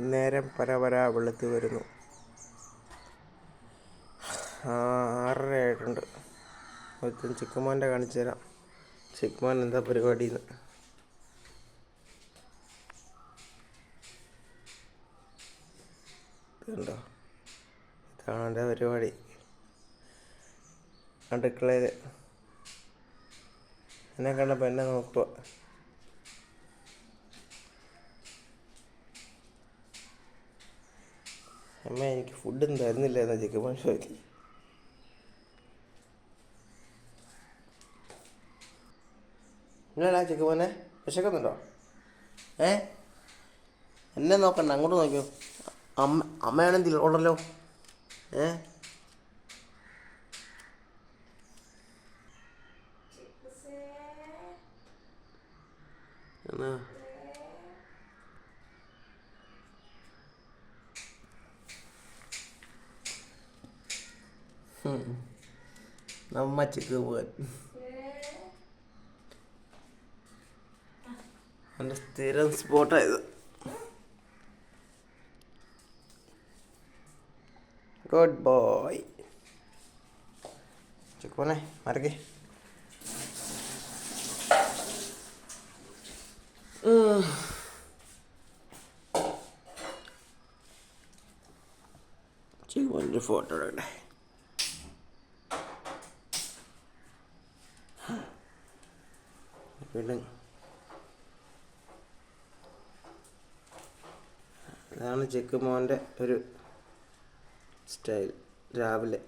നേരം പരപര വെളുത്ത് വരുന്നു. ആറര ആയിട്ടുണ്ട് മൊത്തം ചിക്കുമോന്റെ കാണിച്ചു തരാം. ചിക്കുമോൻ എന്താ പരിപാടിയെന്ന് ഇതുണ്ടോ? ഇതാണ് എന്റെ പരിപാടി. അടുക്കളയിൽ എന്നെ കണ്ടപ്പോൾ എന്നെ നോക്കുക അമ്മ എനിക്ക് ഫുഡും തരുന്നില്ല എന്നാ ചിക്കൻ ചോദിക്കും. ഇല്ലടാ ചിക്കുമോനെ വിശക്കുന്നുണ്ടോ? ഏ? എന്നെ നോക്കണ്ട അങ്ങോട്ട് നോക്കിയോ അമ്മ അമ്മയാണെങ്കിൽ ഉണ്ടല്ലോ. ഏ? എന്നാ? ഹും. നമ്മ ചിക്ക് പോകാൻ അവന്റെ സ്ഥിരം സ്പോട്ടായത് ഗുഡ് ബോയ് ചിക്കുനെ മറക്കേ ചിക്കുന്റെ ഫോട്ടോ എടുക്കട്ടെ. പിന്നെ ഇതാണ് ചെക്ക് മോന്റെ ഒരു സ്റ്റൈൽ രാവിലെ.